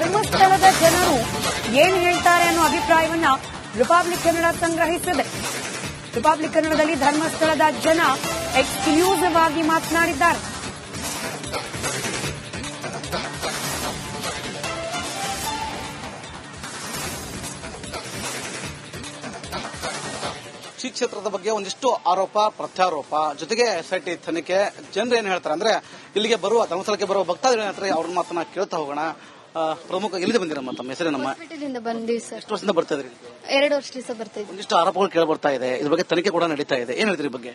ಧರ್ಮಸ್ಥಳದ ಜನರು ಏನ್ ಹೇಳ್ತಾರೆ ಅನ್ನೋ ಅಭಿಪ್ರಾಯವನ್ನ ರಿಪಬ್ಲಿಕ್ ಕನ್ನಡ ಸಂಗ್ರಹಿಸಿದೆ. ರಿಪಬ್ಲಿಕ್ ಕನ್ನಡದಲ್ಲಿ ಧರ್ಮಸ್ಥಳದ ಜನ ಎಕ್ಸ್ಕ್ಲೂಸಿವ್ ಆಗಿ ಮಾತನಾಡಿದ್ದಾರೆ. ಶ್ರೀ ಕ್ಷೇತ್ರದ ಬಗ್ಗೆ ಒಂದಿಷ್ಟು ಆರೋಪ, ಪ್ರತ್ಯಾರೋಪ. ಜೊತೆಗೆ ಎಸ್ಐಟಿ ತನಿಖೆ, ಜನರು ಏನ್ ಹೇಳ್ತಾರೆ ಅಂದ್ರೆ ಇಲ್ಲಿಗೆ ಬರುವ, ಧರ್ಮಸ್ಥಳಕ್ಕೆ ಬರುವ ಭಕ್ತಾದಿಗಳು ಏನ್ ಹೇಳ್ತಾರೆ ಅವ್ರ ಮಾತನ್ನ ಕೇಳ್ತಾ ಹೋಗೋಣ. ಪ್ರಮುಖ ಎಲ್ಲಿದೆ ಬಂದಿರಮ್ಮ? ತಮ್ಮ ಹೆಸರೇ ನಮ್ಮ ಹಾಸ್ಪಿಟಲ್ ಬಂದಿವಿ ಸರ್. ಎಷ್ಟು ವರ್ಷದಿಂದ ಬರ್ತಾ ಇದ್ರಿ ಎರಡು ವರ್ಷದಿಂದ ಬರ್ತಾ ಇದ್ವಿ. ಒಂದಿಷ್ಟು ಆರೋಪಗಳು ಕೇಳಿ ಬರ್ತಾ ಇದೆ. ಇದ್ರ ಬಗ್ಗೆ ತನಿಖೆ ಕೂಡ ನಡೀತಾ ಇದೆ. ಏನ್ ಹೇಳ್ತೀರಿ ಈ ಬಗ್ಗೆ?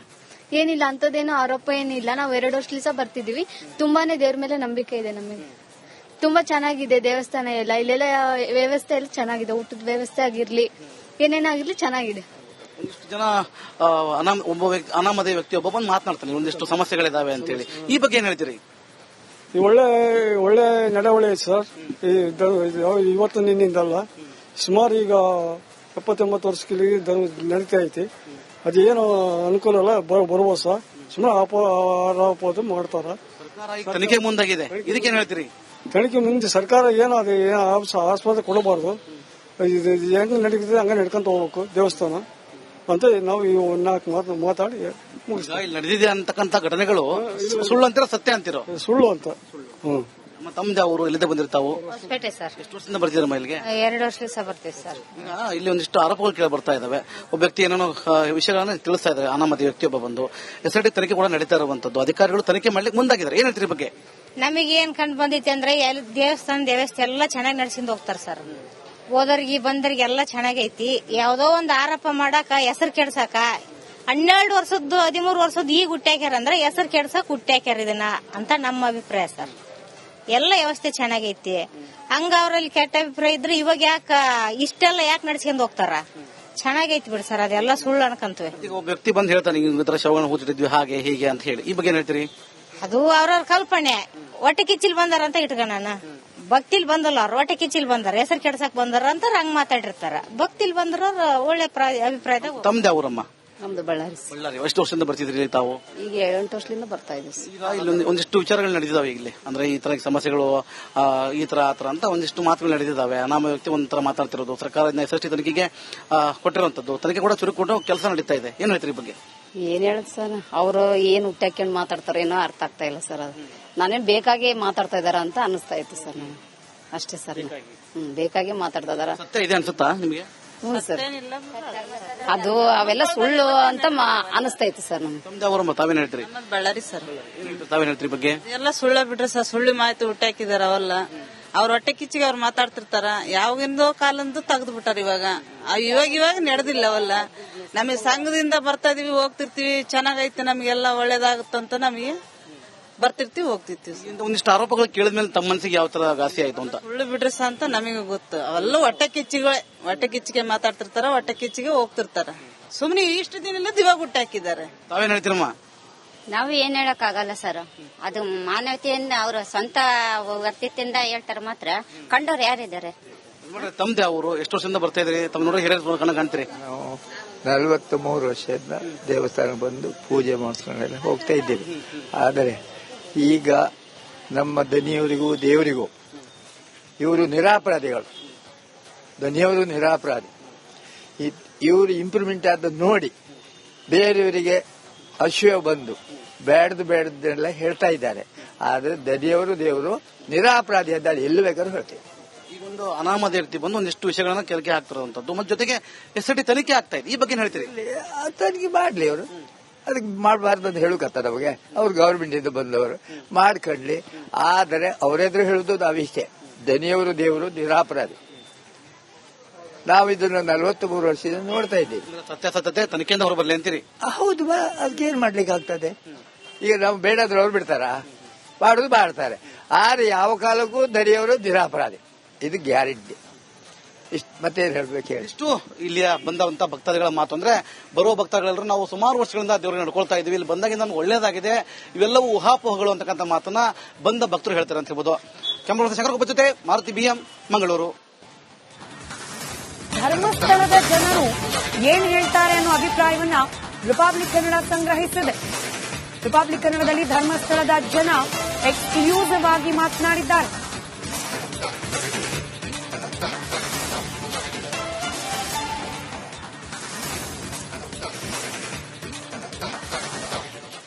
ಏನಿಲ್ಲ ಅಂತದೇನೋ ಆರೋಪ ಏನಿಲ್ಲ. ನಾವು ಎರಡು ವರ್ಷದಿಂದ ಬರ್ತಿದೀವಿ ತುಂಬಾನೇ ದೇವ್ರ ಮೇಲೆ ನಂಬಿಕೆ ಇದೆ ನಮಗೆ. ತುಂಬಾ ಚೆನ್ನಾಗಿದೆ ದೇವಸ್ಥಾನ ಎಲ್ಲ. ಇಲ್ಲೆಲ್ಲ ವ್ಯವಸ್ಥೆ ಎಲ್ಲ ಚೆನ್ನಾಗಿದೆ. ಊಟದ ವ್ಯವಸ್ಥೆ ಆಗಿರ್ಲಿ ಏನೇನಾಗಿರ್ಲಿ ಚೆನ್ನಾಗಿದೆ. ಒಂದಿಷ್ಟು ಜನ ಆ, ಅನಾಮ ಒಬ್ಬ ವ್ಯಕ್ತಿ ಅನಾಮಧೇಯ ವ್ಯಕ್ತಿ ಒಬ್ಬ ಬಂದು ಮಾತನಾಡ್ತಾನೆ. ಒಂದಿಷ್ಟು ಸಮಸ್ಯೆಗಳಿದಾವೆ ಅಂತೇಳಿ. ಈ ಬಗ್ಗೆ ಏನ್ ಹೇಳ್ತೀರಿ ಒಳ್ಳೆ ಒಳ್ಳೆ ನಡವಳಿ ಐತೆ ಸರ್ ಇವತ್ತು ನಿನ್ನಿಂದಲ್ಲ ಸುಮಾರು ಈಗ ಎಪ್ಪತ್ತೊಂಬತ್ತು ವರ್ಷಕ್ಕೆ ನಡೀತಾ ಐತಿ. ಅದೇನು ಅನುಕೂಲ ಅಲ್ಲ ಬರ್ಬೋದು ಸರ್ ಸುಮ್ಮನೆ ಆರೋಪದ ಆರೋಪ ಮಾಡ್ತಾರ ತನಿಖೆ ಮುಂದಾಗಿದೆ. ಇದಕ್ಕೆ ಹೇಳ್ತೀರಿ? ತನಿಖೆ ಮುಂದೆ ಸರ್ಕಾರ ಏನು ಅದು ಆಸ್ಪತ್ರೆ ಕೊಡಬಾರ್ದು. ಇದು ಹೆಂಗ್ ನಡೀತದೆ ಹಂಗ ನಡ್ಕೊಂತ ಹೋಗ್ಬೇಕು ದೇವಸ್ಥಾನ. ಅಂತ ನಾವು ಈ ಒಂದ್ ನಾಲ್ಕು ಮಾತು ಮಾತಾಡಿ ಇಲ್ಲಿ ನಡೆದಿದೆ ಅಂತಕ್ಕಂಥ ಘಟನೆಗಳು ಸುಳ್ಳು ಅಂತಿರೋ ಸತ್ಯ ಅಂತಿರೋ? ಸುಳ್ಳು ಅಂತ. ಹ್ಮ್. ನಮ್ಮ ತಮ್ಮದೇ ಅವರು ಇಲ್ಲಿಂದ ಬಂದಿರ್ತಾವು? ಹೊಸಪೇಟೆ ಸರ್. ಎಷ್ಟು ವರ್ಷದಿಂದ ಬರ್ತಿದ್ರಮ್ಮ ಇಲ್ಲಿಗೆ? ಎರಡು ವರ್ಷ ಸಹ ಬರ್ತೀವಿ ಸರ್. ಈಗ ಇಲ್ಲಿ ಒಂದಿಷ್ಟು ಆರೋಪಗಳು ಕೇಳಿ ಬರ್ತಾ ಇದಾವೆ. ಒಬ್ಬ ವ್ಯಕ್ತಿ ಏನೇನೋ ವಿಷಯಗಳನ್ನ ತಿಳಿಸ್ತಾ ಇದ್ದಾರೆ ಅನಾಮತಿ ವ್ಯಕ್ತಿಯೊಬ್ಬ ಬಂದು. ಎಸ್ ತನಿಖೆ ಕೂಡ ನಡೀತಾ ಇರುವಂತದ್ದು. ಅಧಿಕಾರಿಗಳು ತನಿಖೆ ಮಾಡ್ಲಿಕ್ಕೆ ಮುಂದಾಗಿದ್ದಾರೆ. ಏನ್ ಹೇಳ್ತೀರಿ ಈ ಬಗ್ಗೆ? ನಮಗೆ ಏನ್ ಕಂಡು ಬಂದಿತ್ತು ಅಂದ್ರೆ ಎಲ್ ದೇವಸ್ಥಾನ ದೇವಸ್ಥೆ ಎಲ್ಲ ಚೆನ್ನಾಗಿ ನಡೆಸಿಕೊಂಡು ಹೋಗ್ತಾರೆ ಸರ್. ಹೋದವ್ರಿಗೆ ಬಂದವ್ರಿಗೆ ಎಲ್ಲ ಚೆನ್ನಾಗೈತಿ. ಯಾವ್ದೋ ಒಂದ್ ಆರೋಪ ಮಾಡಾಕ ಹೆಸರು ಕೆಡ್ಸಾಕ ಹನ್ನೆರಡು ವರ್ಷದ್ದು ಹದಿಮೂರು ವರ್ಷದ್ದು ಈಗ ಹುಟ್ಟ್ಯಾಕ್ಯಾರ ಅಂದ್ರೆ ಹೆಸರು ಕೆಡ್ಸಕ್ ಹುಟ್ಟಾಕ್ಯಾರ ಇದನ್ನ ಅಂತ ನಮ್ಮ ಅಭಿಪ್ರಾಯ ಸರ್. ಎಲ್ಲ ವ್ಯವಸ್ಥೆ ಚೆನ್ನಾಗೈತಿ. ಹಂಗ ಅವ್ರಲ್ಲಿ ಕೆಟ್ಟ ಅಭಿಪ್ರಾಯ ಇದ್ರೆ ಇವಾಗ ಯಾಕ ಇಷ್ಟೆಲ್ಲ ಯಾಕೆ ನಡ್ಸ್ಕೊಂಡ್ ಹೋಗ್ತಾರ? ಚೆನ್ನಾಗೈತಿ ಬಿಡಿ ಸರ್ ಅದೆಲ್ಲ ಸುಳ್ಳು ಅನ್ಕಂತವೆ. ಒಬ್ಬ ವ್ಯಕ್ತಿ ಬಂದು ಹೇಳ್ತಾನೆ ಹಿಂಗ್ ಹೂತಿಟ್ಟಿದ್ವಿ ಹಾಗೆ ಹೀಗೆ ಅಂತ ಹೇಳಿ. ಈ ಬಗ್ಗೆ ಏನ್ ಹೇಳ್ತೀರಿ? ಅದು ಅವ್ರವ್ರ ಕಲ್ಪನೆ. ಹೊಟ್ಟೆ ಕಿಚ್ಚಿಲ್ ಬಂದಾರ ಅಂತ ಇಟ್ಕೊಳ್ಳೋಣ ಭಕ್ತಿಲ್ ಬಂದಲ್ಲ ರೋಟೆ ಕಿಚಿಲ್ ಕಿಚ್ಚಿಲ್ ಬಂದಾರ ಹೆಸರು ಕೆಡ್ಸಕ್ ಬಂದಾರ ಅಂತ ಹಂಗ್ ಮಾತಾಡಿರ್ತಾರ. ಭಕ್ತಿಲ್ ಬಂದ್ರ ಒಳ್ಳೆ ಪ್ರಾ- ಅಭಿಪ್ರಾಯದಾಗ ತಮ್ದೇ ಅವರಮ್ಮ ನಮ್ದು ಬಳ್ಳಾರಿ ಬಳ್ಳಾರಿ. ಎಷ್ಟು ವರ್ಷದಿಂದ ಬರ್ತಿದ್ರಿ ತಾವು? ಈಗ ಎಂಟು ವರ್ಷದಿಂದ ಬರ್ತಾ ಇದ್ದೀವಿ ಒಂದಿಷ್ಟು ವಿಚಾರಗಳು ನಡೆದಿದಾವೆ ಇಲ್ಲಿ ಅಂದ್ರೆ ಈ ತರ ಸಮಸ್ಯೆಗಳು ಈ ತರ ಆ ತರ ಅಂತ ಒಂದಿಷ್ಟು ಮಾತುಗಳು ನಡೆದಿದ್ದಾವೆ ಅನಾಮ ವ್ಯಕ್ತಿ ಒಂಥರ ಮಾತಾಡ್ತಿರೋದು. ಸರ್ಕಾರದಿಂದ ಎಸ್ ಟಿ ತನಿಖೆಗೆ ಕೊಟ್ಟಿರುವಂತದ್ದು ತನಿಖೆ ಕೂಡ ಚುರುಕೊಂಡು ಕೆಲಸ ನಡೀತಾ ಇದೆ. ಏನ್ ಹೇಳ್ತೀರಿ ಈ ಬಗ್ಗೆ? ಏನ್ ಹೇಳದ್ ಸರ್? ಅವರು ಏನ್ ಹುಟ್ಟಾಕೊಂಡು ಮಾತಾಡ್ತಾರೋ ಏನೋ ಅರ್ಥ ಆಗ್ತಾ ಇಲ್ಲ ಸರ್ ಅದು. ನಾನೇನ್ ಬೇಕಾಗಿ ಮಾತಾಡ್ತಾ ಇದಾರ ಅಂತ ಅನಿಸ್ತಾ ಇತ್ತು ಸರ್ ನನಗೆ. ಅಷ್ಟೇ ಸರ್ ಹ್ಮ್ ಬೇಕಾಗಿ ಮಾತಾಡ್ತಾ ಇದಾರ. ಸತ್ಯ ಇದೆ ಅನ್ಸುತ್ತಾ ನಿಮಗೆ? ಹ್ಞೂ ಸರ್. ಅದು ಅವೆಲ್ಲ ಸುಳ್ಳು ಅಂತ ಮಾ- ಅನಿಸ್ತಾ ಇತ್ತು ಸರ್ ನಮ್ಗೆ ತಮ್ದೇ ಅವರಮ್ಮ ತಾವೇನ್ ಹೇಳ್ತೀರಿ? ನಮ್ಮದ್ ಬಳ್ಳಾರಿ ಸರ್. ಏನ್ ಹೇಳ್ತೀರಿ? ತಾವೇನ್ ಹೇಳ್ತೀರಿ ಈ ಬಗ್ಗೆ? ಎಲ್ಲ ಸುಳ್ಳ ಬಿಟ್ರೆ ಸರ್ ಸುಳ್ಳು ಮಾಹಿತಿ ಹುಟ್ಟಾಕಿದಾರ ಅವೆಲ್ಲ. ಅವ್ರ ಹೊಟ್ಟೆ ಕಿಚ್ಚಿಗೆ ಅವ್ರು ಮಾತಾಡ್ತಿರ್ತಾರ. ಯಾವಾಗಿಂದೋ ಕಾಲಂದು ತೆಗೆದು ಬಿಟ್ಟಾರ ಇವಾಗ. ಅವ್ ಇವಾಗ ಇವಾಗ ನಡೆದಿಲ್ಲ ಅವೆಲ್ಲ ನಮಗೆ ಸಂಘದಿಂದ ಬರ್ತಾ ಇದೀವಿ ಹೋಗ್ತಿರ್ತೀವಿ. ಚೆನ್ನಾಗೈತೆ ನಮಗೆಲ್ಲ ಒಳ್ಳೇದಾಗುತ್ತಂತ ನಮಗೆ ಬರ್ತಿರ್ತೀವಿ ಹೋಗ್ತಿರ್ತೀವಿ. ಒಂದಿಷ್ಟು ಆರೋಪಗಳು ಕೇಳಿದ ಮೇಲೆ ತಮ್ಮ ಮನಸ್ಸಿಗೆ ಯಾವ ತರ ಘಾಸಿ ಆಯ್ತು ಅಂತ? ಸುಳ್ಳು ಬಿಡ್ರಿ ಸರ್ ಅಂತ ನಮಗೆ ಗೊತ್ತು. ಅವೆಲ್ಲ ಹೊಟ್ಟೆ ಕಿಚ್ಚಿಗಳೇ ಹೊಟ್ಟೆ ಕಿಚ್ಚಿಗೆ ಮಾತಾಡ್ತಿರ್ತಾರ ಹೊಟ್ಟೆ ಕಿಚ್ಚಿಗೆ ಹೋಗ್ತಿರ್ತಾರ. ಸುಮ್ನೆ ಇಷ್ಟು ದಿನ ದಿವಾಗ ಹುಟ್ಟಾಕಿದ್ದಾರೆ ತಾವೇನ್ ಹೇಳ್ತೀರಮ್ಮ? ನಾವು ಏನ್ ಹೇಳಕ್ ಆಗಲ್ಲ ಸರ್. ಅದು ಮಾನವತೆಯಿಂದ ಅವರ ಸ್ವಂತ ವ್ಯಕ್ತಿತ್ವದಿಂದ ಹೇಳ್ತಾರೆ ಮಾತ್ರ. ಕಂಡವ್ರು ಯಾರಿದ್ದಾರೆ? ತಮ್ದೆ ಅವರು. ಎಷ್ಟು ವರ್ಷದಿಂದ ಬರ್ತಾ ಇದ್ರಿ? ತಮ್ಮ ನೋಡ್ರಿ ಹಿರಿಯರ ಕಾಣ್ತೀರಿ. ನಲವತ್ತು ಮೂರು ವರ್ಷದಿಂದ ದೇವಸ್ಥಾನ ಬಂದು ಪೂಜೆ ಮಾಡಿಸ್ಕೊಂಡೆಲ್ಲ ಹೋಗ್ತಾ ಇದ್ದೇವೆ. ಆದರೆ ಈಗ ನಮ್ಮ ದನಿಯವರಿಗೂ ದೇವರಿಗೂ ಇವರು ನಿರಾಪರಾಧಿಗಳು. ದನಿಯವರು ನಿರಾಪರಾಧಿ. ಇವರು ಇಂಪ್ರೂವ್ಮೆಂಟ್ ಆದ ನೋಡಿ ಬೇರೆಯವರಿಗೆ ಅಶ್ವ ಬಂದು ಬೇಡದು ಬೇಡದೆಲ್ಲ ಹೇಳ್ತಾ ಇದ್ದಾರೆ. ಆದರೆ ದನಿಯವರು ದೇವರು ನಿರಾಪರಾಧಿ ಇದ್ದಾರೆ ಎಲ್ಲಿ ಬೇಕಾದ್ರೂ ಹೇಳ್ತೀವಿ. ಒಂದು ಅನಾಮಧೇಯ ಬಂದು ಒಂದಿಷ್ಟು ವಿಷಯಗಳನ್ನ ಕೆಳಗೆ ಹಾಕ್ತಿರುವಂತದ್ದು ಮತ್ತೆ ಜೊತೆಗೆ ಎಸ್ ಟಿ ತನಿಖೆ ಆಗ್ತಾ ಇದೆ. ಈ ಬಗ್ಗೆ ಹೇಳ್ತೀರಿ? ತನಿಖೆ ಮಾಡ್ಲಿ ಅವರು. ಅದಕ್ಕೆ ಮಾಡಬಾರ್ದು ಅಂತ ಹೇಳಕತ್ತ ನಮಗೆ. ಅವ್ರು ಗೌರ್ಮೆಂಟ್ ಇಂದ ಬಂದವರು. ಮಾಡ್ಕೊಳ್ಳಿ ಆದರೆ ಅವರೆದ್ರು ಹೇಳುದು ನಾವಿಷ್ಟೇ. ದನಿಯವರು ದೇವರು ನಿರಾಪರಾಧಿ. ನಾವು ಇದನ್ನು ನಲವತ್ತು ಮೂರು ವರ್ಷದಿಂದ ನೋಡ್ತಾ ಇದ್ದೀವಿ. ಸತ್ಯಾಸತ್ಯತೆ ತನಿಖೆಯಿಂದ ಹೊರಬರ್ಲಿ ಅಂತೀರಿ? ಹೌದು ಬಾ ಅದಕ್ಕೆ ಏನ್ ಮಾಡ್ಲಿಕ್ಕೆ ಆಗ್ತದೆ ಈಗ ನಾವು ಬೇಡಾದ್ರೆ ಅವ್ರು ಬಿಡ್ತಾರಾ? ಮಾಡುದು ಮಾಡ್ತಾರೆ. ಆದ್ರೆ ಯಾವ ಕಾಲಕ್ಕೂ ದರಿಯವರು ನಿರಾಪರಾಧಿ. ಇದು ಗ್ಯಾರಂಟಿ. ಇಷ್ಟು ಮತ್ತೇನ್ ಹೇಳ್ಬೇಕು ಹೇಳಿ. ಇಷ್ಟು ಇಲ್ಲಿ ಬಂದಂತ ಭಕ್ತಾದಿಗಳ ಮಾತು. ಅಂದ್ರೆ ಬರುವ ಭಕ್ತಾದಿಗಳೆಲ್ಲರೂ ನಾವು ಸುಮಾರು ವರ್ಷಗಳಿಂದ ದೇವರಿಗೆ ನಡ್ಕೊಳ್ತಾ ಇದೀವಿ ಇಲ್ಲಿ ಬಂದಾಗಿಂದ ನಮ್ಗೆ ಒಳ್ಳೇದಾಗಿದೆ. ಇವೆಲ್ಲವೂ ಊಹಾಪೋಹಗಳು ಅಂತಕ್ಕಂಥ ಮಾತನ್ನ ಬಂದ ಭಕ್ತರು ಹೇಳ್ತಾರೆ ಅಂತ ಹೇಳ್ಬೋದು. ಕೆಂಪು ಶಂಕರ ಜೊತೆ ಮಾರುತಿ ಬಿಎಂ ಮಂಗಳೂರು. ಧರ್ಮಸ್ಥಳದ ಜನರು ಏನ್ ಹೇಳ್ತಾರೆ ಅನ್ನೋ ಅಭಿಪ್ರಾಯವನ್ನ ರಿಪಬ್ಲಿಕ್ ಕನ್ನಡ ಸಂಗ್ರಹಿಸಿದೆ ರಿಪಬ್ಲಿಕ್ ಕನ್ನಡದಲ್ಲಿ ಧರ್ಮಸ್ಥಳದ ಜನ ಎಕ್ಸ್ಕ್ಲೂಸಿವ್ ಆಗಿ ಮಾತನಾಡಿದ್ದಾರೆ.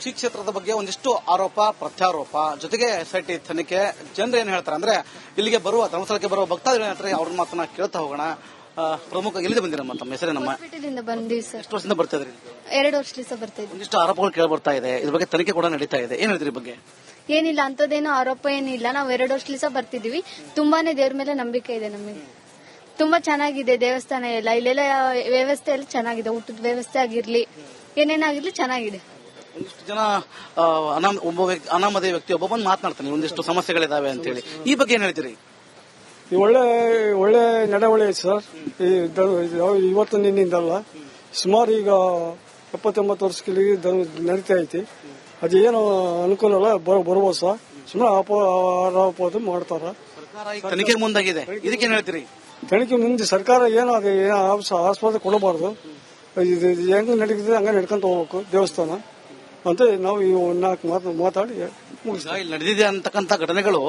ಈ ಕ್ಷೇತ್ರದ ಬಗ್ಗೆ ಒಂದಿಷ್ಟು ಆರೋಪ, ಪ್ರತ್ಯಾರೋಪ. ಜೊತೆಗೆ ಎಸ್ಐಟಿ ತನಿಖೆ. ಜನರು ಏನ್ ಹೇಳ್ತಾರೆ ಅಂದ್ರೆ, ಇಲ್ಲಿಗೆ ಬರುವ ಧರ್ಮಸ್ಥಳಕ್ಕೆ ಬರುವ ಭಕ್ತಾದಿಗಳು ಅವ್ರ ಮಾತನ್ನ ಕೇಳ್ತಾ ಹೋಗೋಣ. ಪ್ರಮುಖ ಎಲ್ಲಿದೆ ಬಂದಿರಮ್ಮ ತಮ್ಮ ಹೆಸರೇನಮ್ಮ? ನಮ್ಮ ಬಂದಿವಿ ಸರ್. ಎಷ್ಟು ವರ್ಷದಿಂದ ಬರ್ತಾ ಇದ್ರಿ ಎರಡು ವರ್ಷದಿಂದ ಬರ್ತಾ ಇದ್ವಿ. ಒಂದಿಷ್ಟು ಆರೋಪಗಳು ಕೇಳಿ ಬರ್ತಾ ಇದೆ. ಇದ್ರ ಬಗ್ಗೆ ತನಿಖೆ ಕೂಡ ನಡೀತಾ ಇದೆ. ಏನ್ ಹೇಳ್ತೀರಿ ಈ ಬಗ್ಗೆ? ಏನಿಲ್ಲ ಅಂತದೇನೋ ಆರೋಪ ಏನಿಲ್ಲ. ನಾವು ಎರಡು ವರ್ಷದಿಂದ ಬರ್ತಿದೀವಿ ತುಂಬಾನೇ ದೇವ್ರ ಮೇಲೆ ನಂಬಿಕೆ ಇದೆ ನಮಗೆ. ತುಂಬಾ ಚೆನ್ನಾಗಿದೆ ದೇವಸ್ಥಾನ ಎಲ್ಲ. ಇಲ್ಲೆಲ್ಲ ವ್ಯವಸ್ಥೆ ಎಲ್ಲ ಚೆನ್ನಾಗಿದೆ. ಊಟದ ವ್ಯವಸ್ಥೆ ಆಗಿರ್ಲಿ ಏನೇನಾಗಿರ್ಲಿ ಚೆನ್ನಾಗಿದೆ. ಒಂದಿಷ್ಟು ಜನ ಆ, ಅನಾಮ- ಒಬ್ಬ ವ್ಯಕ್ತಿ ಅನಾಮಧೇಯ ವ್ಯಕ್ತಿ ಒಬ್ಬ ಬಂದು ಮಾತನಾಡ್ತಾನೆ. ಒಂದಿಷ್ಟು ಸಮಸ್ಯೆಗಳಿದಾವೆ ಅಂತ ಹೇಳಿ ಈ ಬಗ್ಗೆ ಏನ್ ಹೇಳ್ತೀರಿ ಒಳ್ಳೆ ಒಳ್ಳೆ ನಡವಳಿ ಐತೆ ಸರ್ ಇವತ್ತು ನಿನ್ನಿಂದಲ್ಲ. ಸುಮಾರು ಈಗ ಎಪ್ಪತ್ತೊಂಬತ್ತು ವರ್ಷಕ್ಕೆ ನಡೀತಾ ಐತಿ. ಅದೇನು ಅನುಕೂಲ ಅಲ್ಲ ಬರ- ಬರ್ಬೋದು ಸರ್. ಸುಮ್ಮನೆ ಆರೋಪ ಮಾಡ್ತಾರ. ತನಿಖೆ ಮುಂದಾಗಿದೆ. ಇದಕ್ಕೆ ಹೇಳ್ತೀರಿ? ತನಿಖೆ ಮುಂದೆ ಸರ್ಕಾರ ಏನು ಅದು ಆಸ್ಪತ್ರೆ ಕೊಡಬಾರ್ದು. ಇದು ಹೆಂಗ್ ನಡೀತದೆ ಹಂಗ ನಡ್ಕೊಂತ ಹೋಗ್ಬೇಕು ದೇವಸ್ಥಾನ ಅಂತ ನಾವು ಈ ಒಂದ್ ನಾಲ್ಕು ಮಾತು ಮಾತಾಡಿ. ಈಗ ಇಲ್ಲಿ ನಡೆದಿದೆ ಅಂತಕ್ಕಂಥ ಘಟನೆಗಳು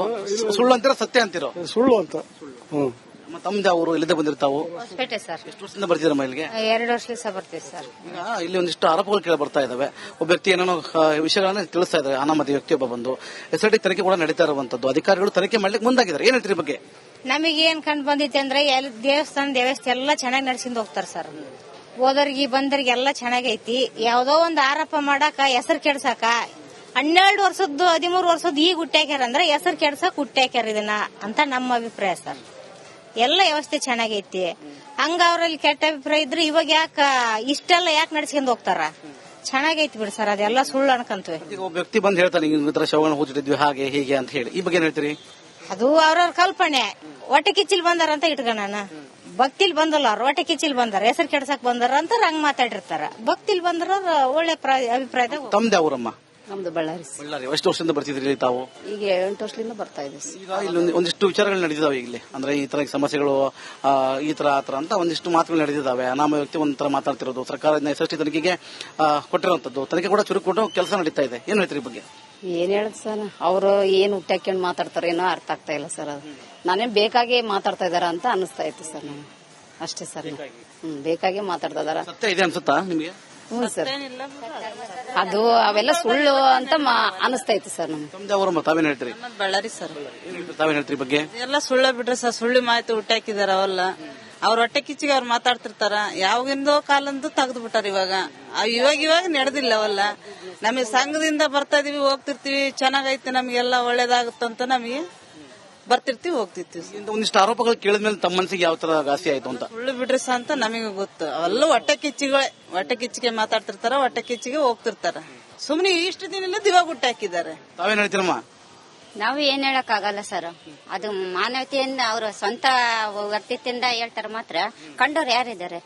ಸುಳ್ಳು ಅಂತೀರ ಸತ್ಯ ಅಂತಿರೋ? ಸುಳ್ಳು ಅಂತ. ಹ್ಮ್. ನಮ್ಮ ತಮ್ಮದ ಅವರು ಇಲ್ಲಿಂದ ಬಂದಿರ್ತಾವು? ಹೊಸಪೇಟೆ ಸರ್. ಎಷ್ಟು ವರ್ಷದಿಂದ ಬರ್ತಿದ್ರಮ್ಮ ಇಲ್ಲಿಗೆ? ಎರಡು ವರ್ಷ ಬರ್ತೀವಿ ಸರ್. ಈಗ ಇಲ್ಲಿ ಒಂದಿಷ್ಟು ಆರೋಪಗಳು ಕೇಳಿ ಬರ್ತಾ ಇದಾವೆ. ಒಬ್ಬ ವ್ಯಕ್ತಿ ಏನೇನೋ ವಿಷಯಗಳನ್ನ ತಿಳಿಸ್ತಾ ಇದ್ದಾರೆ ಅನಾಮತಿ ವ್ಯಕ್ತಿ ಒಬ್ಬ ಬಂದು. ಎಸ್ ಐ ಟಿ ತನಿಖೆ ಕೂಡ ನಡೀತಾ ಇರುವಂತದ್ದು. ಅಧಿಕಾರಿಗಳು ತನಿಖೆ ಮಾಡ್ಲಿಕ್ಕೆ ಮುಂದಾಗಿದ್ದಾರೆ. ಏನ್ ಹೇಳ್ತೀರಿ ಬಗ್ಗೆ? ನಮಗೇನ್ ಏನ್ ಕಂಡು ಬಂದಿತ್ತೆ ಅಂದ್ರೆ ಎಲ್- ದೇವಸ್ಥಾನ ವ್ಯವಸ್ಥೆ ಎಲ್ಲ ಚೆನ್ನಾಗಿ ನಡೆಸಿಂದ ಹೋಗ್ತಾರೆ ಸರ್. ಹೋದವ್ರಿಗೆ ಬಂದವ್ರಿಗೆ ಎಲ್ಲ ಚೆನ್ನಾಗೈತಿ. ಯಾವ್ದೋ ಒಂದು ಆರೋಪ ಮಾಡಾಕ ಹೆಸರು ಕೆಡ್ಸಾಕ ಹನ್ನೆರಡು ವರ್ಷದ್ದು ಹದಿಮೂರು ವರ್ಷದ್ದು ಈಗ ಹುಟ್ಟ್ಯಾಕ್ಯಾರ ಅಂದ್ರೆ ಹೆಸರು ಕೆಡ್ಸಕ್ ಹುಟ್ಟ್ಯಾಕ್ಯಾರ ಇದನ್ನ ಅಂತ ನಮ್ಮ ಅಭಿಪ್ರಾಯ ಸರ್. ಎಲ್ಲ ವ್ಯವಸ್ಥೆ ಚೆನ್ನಾಗೈತಿ. ಹಂಗ ಅವ್ರಲ್ಲಿ ಕೆಟ್ಟ ಅಭಿಪ್ರಾಯ ಇದ್ರೆ ಇವಾಗ ಯಾಕ ಇಷ್ಟೆಲ್ಲ ಯಾಕೆ ನಡ್ಸ್ಕೊಂಡ್ ಹೋಗ್ತಾರ? ಚೆನ್ನಾಗೈತಿ ಬಿಡಿ ಸರ್ ಅದೆಲ್ಲ ಸುಳ್ಳು ಅನ್ಕಂತೀವಿ. ಒಬ್ಬ ವ್ಯಕ್ತಿ ಬಂದು ಹೇಳ್ತಾನೆ ತರ ಶವಗಳನ್ನ ಹಾಗೆ ಹೀಗೆ ಅಂತ ಹೇಳಿ. ಈ ಬಗ್ಗೆ ಏನ್ ಹೇಳ್ತೀರಿ? ಅದು ಅವ್ರವ್ರ ಕಲ್ಪನೆ. ಹೊಟ್ಟೆ ಕಿಚ್ಚಿಲ್ ಬಂದಾರ ಅಂತ ಇಟ್ಕೊಳ್ಳೋಣ ಭಕ್ತಿಲ್ ಬಂದಲ್ಲ ಅವ್ರು ಹೊಟ್ಟೆ ಕಿಚ್ಚಿಲ್ ಬಂದಾರ ಹೆಸರು ಕೆಡ್ಸಕ್ ಬಂದಾರ ಅಂತ ಹಂಗ್ ಮಾತಾಡಿರ್ತಾರ. ಭಕ್ತಿಲ್ ಬಂದ್ರ ಒಳ್ಳೆ ಅಭಿಪ್ರಾಯ ಅಭಿಪ್ರಾಯದಾಗ ತಮ್ದು ಅವರಮ್ಮ ನಮ್ದು ಬಳ್ಳಾರಿ ಸರ್. ಬಳ್ಳಾರಿ. ಎಷ್ಟು ವರ್ಷದಿಂದ ಬರ್ತಿದ್ರಿ ಇಲ್ಲಿ ತಾವು? ಈಗ ಎಂಟು ವರ್ಷದಿಂದ ಬರ್ತಾ ಇದೆ ಸರ್. ಈಗ ಇಲ್ಲಿ ಒಂದಿಷ್ಟು ವಿಚಾರಗಳು ನಡೆದಿದಾವೆ ಇಲ್ಲಿ ಅಂದ್ರೆ ಈ ತರ ಸಮಸ್ಯೆಗಳು ಆ, ಈ ತರ ಆ ತರ ಅಂತ ಒಂದಿಷ್ಟು ಮಾತುಗಳು ನಡೆದಿದ್ದಾವೆ. ಅನಾಮ ವ್ಯಕ್ತಿ ಒಂಥರ ಮಾತಾಡ್ತಿರೋದು ಸರ್ಕಾರದಿಂದ ಎಸ್ ಟಿ ತನಿಖೆಗೆ ಆ, ಕೊಟ್ಟಿರುವಂತದ್ದು. ತನಿಖೆ ಕೂಡ ಚುರುಕೊಂಡು ಕೆಲಸ ನಡೀತಾ ಇದೆ. ಏನು ಹೇಳ್ತೀರಿ ಈ ಬಗ್ಗೆ? ಏನ್ ಹೇಳದ್ ಸರ್? ಅವರು ಏನ್ ಹುಟ್ಟಾಕೊಂಡು ಮಾತಾಡ್ತಾರೋ ಏನೋ ಅರ್ಥ ಆಗ್ತಾ ಇಲ್ಲ ಸರ್ ಅದು. ನಾನೇ ಬೇಕಾಗಿ ಮಾತಾಡ್ತಾ ಇದಾರ ಅಂತ ಅನಿಸ್ತಾ ಇತ್ತು ಸರ್ ನಾನು ಅಷ್ಟೇ ಸರ್. ಹ್ಮ್ ಬೇಕಾಗಿ ಮಾತಾಡ್ತಾ ಇದಾರ ಸತ್ಯ ಇದೆ ಅನ್ಸುತ್ತಾ ನಿಮಗೆ? ಹ್ಞೂ ಸರ್. ಅದು ಅವೆಲ್ಲ ಸುಳ್ಳು ಅಂತ ಮಾ- ಅನಿಸ್ತಾ ಇತ್ತು ಸರ್ ನಮ್ಗೆ. ತಮ್ದು ಅವರಮ್ಮ ತಾವೇನ್ ಹೇಳ್ತೀರಿ? ನಮ್ಮದ್ ಬಳ್ಳಾರಿ ಸರ್. ಏನ್ ಹೇಳ್ತೀರಿ? ತಾವೇನ್ ಹೇಳ್ತೀರಿ ಈ ಬಗ್ಗೆ? ಎಲ್ಲ ಸುಳ್ಳ ಬಿಟ್ರೆ ಸರ್ ಸುಳ್ಳು ಮಾಹಿತಿ ಹುಟ್ಟಾಕಿದಾರ ಅವಲ್ಲ ಅವ್ರ ಹೊಟ್ಟೆ ಕಿಚ್ಚಿಗೆ ಅವ್ರು ಮಾತಾಡ್ತಿರ್ತಾರ. ಯಾವಾಗಿಂದೋ ಕಾಲಂದು ತೆಗೆದು ಬಿಟ್ಟಾರ ಇವಾಗ. ಅವ್ ಇವಾಗ ಇವಾಗ ನಡೆದಿಲ್ಲ ಅವಲ್ಲ. ನಮಗೆ ಸಂಘದಿಂದ ಬರ್ತಾ ಇದೀವಿ ಹೋಗ್ತಿರ್ತೀವಿ ಚೆನ್ನಾಗೈತೆ ನಮ್ಗೆಲ್ಲ ಒಳ್ಳೇದಾಗುತ್ತಂತ ನಮಗೆ ಬರ್ತಿರ್ತೀವಿ ಹೋಗ್ತಿರ್ತೀವಿ. ಒಂದಿಷ್ಟು ಆರೋಪಗಳು ಕೇಳಿದ್ಮೇಲೆ ತಮ್ಮ ಮನಸ್ಸಿಗೆ ಯಾವ ತರ ಘಾಸಿ ಆಯ್ತು ಅಂತ? ಸುಳ್ಳು ಬಿಡ್ರಿ ಸರ್ ಅಂತ ನಮಗೆ ಗೊತ್ತು. ಅವೆಲ್ಲ ಹೊಟ್ಟೆ ಕಿಚ್ಚಿಗಳೇ. ಹೊಟ್ಟೆ ಕಿಚ್ಚಿಗೆ ಮಾತಾಡ್ತಿರ್ತಾರ ಹೊಟ್ಟೆ ಕಿಚ್ಚಿಗೆ ಹೋಗ್ತಿರ್ತಾರ. ಸುಮ್ನೆ ಇಷ್ಟು ದಿನ ದಿವಾಗ ಹುಟ್ಟಾಕಿದ್ದಾರೆ ತಾವೇನ್ ಹೇಳ್ತೀರಮ್ಮ? ನಾವು ಏನ್ ಹೇಳಕ್ ಆಗಲ್ಲ ಸರ್. ಅದು ಮಾನವತೆಯಿಂದ ಅವ್ರ ಸ್ವಂತ ವ್ಯಕ್ತಿತ್ವದಿಂದ ಹೇಳ್ತಾರ ಮಾತ್ರ. ಕಂಡವ್ರು ಯಾರಿದ್ದಾರೆ?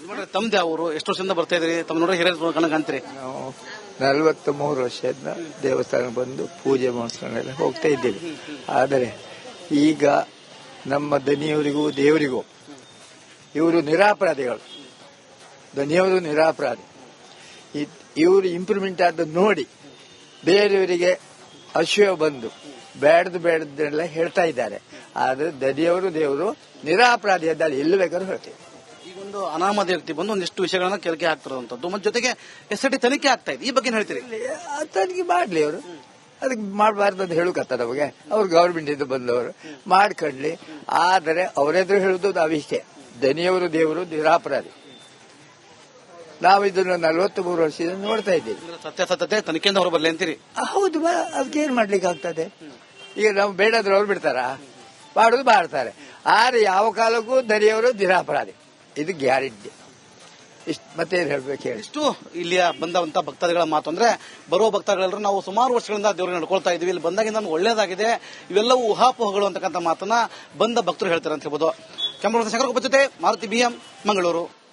ತಮ್ದೆ ತಮ್ದು ಅವರು ಎಷ್ಟು ವರ್ಷದಿಂದ ಬರ್ತಾ ಇದ್ರಿ ತಮ್ಮ ನೋಡ್ರಿ ಹಿರಿಯ ಕಣಕಂತ್ರಿ ನಲವತ್ತ ಮೂರು ವರ್ಷದಿಂದ ದೇವಸ್ಥಾನ ಬಂದು ಪೂಜೆ ಮಾಡಿಸ್ಕೊಂಡೆಲ್ಲ ಹೋಗ್ತಾ ಇದ್ದೀವಿ. ಆದರೆ ಈಗ ನಮ್ಮ ದನಿಯವರಿಗೂ ದೇವರಿಗೂ ಇವರು ನಿರಾಪರಾಧಿಗಳು. ದನಿಯವರು ನಿರಾಪರಾಧಿ. ಇವರು ಇಂಪ್ರೂವ್ಮೆಂಟ್ ಆದ ನೋಡಿ ಬೇರೆಯವರಿಗೆ ಅಶ್ವ ಬಂದು ಬೇಡದು ಬೇಡದೆಲ್ಲ ಹೇಳ್ತಾ ಇದ್ದಾರೆ. ಆದರೆ ದನಿಯವರು ದೇವರು ನಿರಾಪರಾಧಿ ಇದ್ದಾರೆ ಎಲ್ಲಿ ಬೇಕಾದ್ರೂ ಹೇಳ್ತೀವಿ. ಈಗ ಒಂದು ಅನಾಮಧ ವ್ಯಕ್ತಿ ಬಂದು ಒಂದಿಷ್ಟು ವಿಷಯಗಳನ್ನ ಕೆಲಕೆ ಹಾಕ್ತಿರುವಂತದ್ದು. ಮತ್ತೆ ಜೊತೆಗೆ ಎಸ್ ಐ ಟಿ ತನಿಖೆ ಆಗ್ತಾ ಇದೆ. ಈ ಬಗ್ಗೆ ಹೇಳ್ತೀರಿ? ತನಿಖೆ ಮಾಡ್ಲಿ ಅವರು. ಅದಕ್ಕೆ ಮಾಡಬಾರ್ದು ಅಂತ ಹೇಳಕತ್ತ ನಮಗೆ ಅವ್ರು ಗೌರ್ಮೆಂಟ್ ಇಂದ ಬಂದವರು. ಮಾಡ್ಕೊಳ್ಳಿ ಆದರೆ ಅವರೆದುರು ಹೇಳುದು ನಾವಿಷ್ಟೇ ದನಿಯವರು ದೇವರು ನಿರಾಪರಾಧಿ. ನಾವು ಇದನ್ನು ನಲವತ್ತು ಮೂರು ವರ್ಷದಿಂದ ನೋಡ್ತಾ ಇದ್ದೀವಿ. ತನಿಖೆಯಿಂದ ಅಂತೀರಿ? ಹೌದು ಬಾ ಅದಕ್ಕೆ ಏನ್ ಮಾಡ್ಲಿಕ್ಕೆ ಆಗ್ತದೆ? ಈಗ ನಾವು ಬೇಡಾದ್ರೆ ಅವ್ರು ಬಿಡ್ತಾರ? ಮಾಡುದು ಮಾಡ್ತಾರೆ. ಆದ್ರೆ ಯಾವ ಕಾಲಕ್ಕೂ ದನಿಯವರು ನಿರಾಪರಾಧಿ. ಇದು ಗ್ಯಾರಂಟಿ. ಮತ್ತೇನು ಹೇಳ್ಬೇಕು ಹೇಳಿ. ಇಷ್ಟು ಇಲ್ಲಿಯ ಬಂದಂತ ಭಕ್ತಾದಿಗಳ ಮಾತು ಅಂದ್ರೆ, ಬರುವ ಭಕ್ತಾದಿಗಳೆಲ್ಲರೂ ನಾವು ಸುಮಾರು ವರ್ಷಗಳಿಂದ ದೇವರಿಗೆ ನಡ್ಕೊಳ್ತಾ ಇದೀವಿ ಇಲ್ಲಿ ಬಂದಾಗಿಂದ ಒಳ್ಳೇದಾಗಿದೆ. ಇವೆಲ್ಲವೂ ಊಹಾಪೋಹಗಳು ಅಂತಕ್ಕಂಥ ಮಾತನ್ನ ಬಂದ ಭಕ್ತರು ಹೇಳ್ತಾರೆ ಅಂತ ಹೇಳ್ಬೋದು. ಕೆಂಪು ಶಂಕರ ಜೊತೆ, ಮಾರುತಿ ಬಿಎಂ ಮಂಗಳೂರು.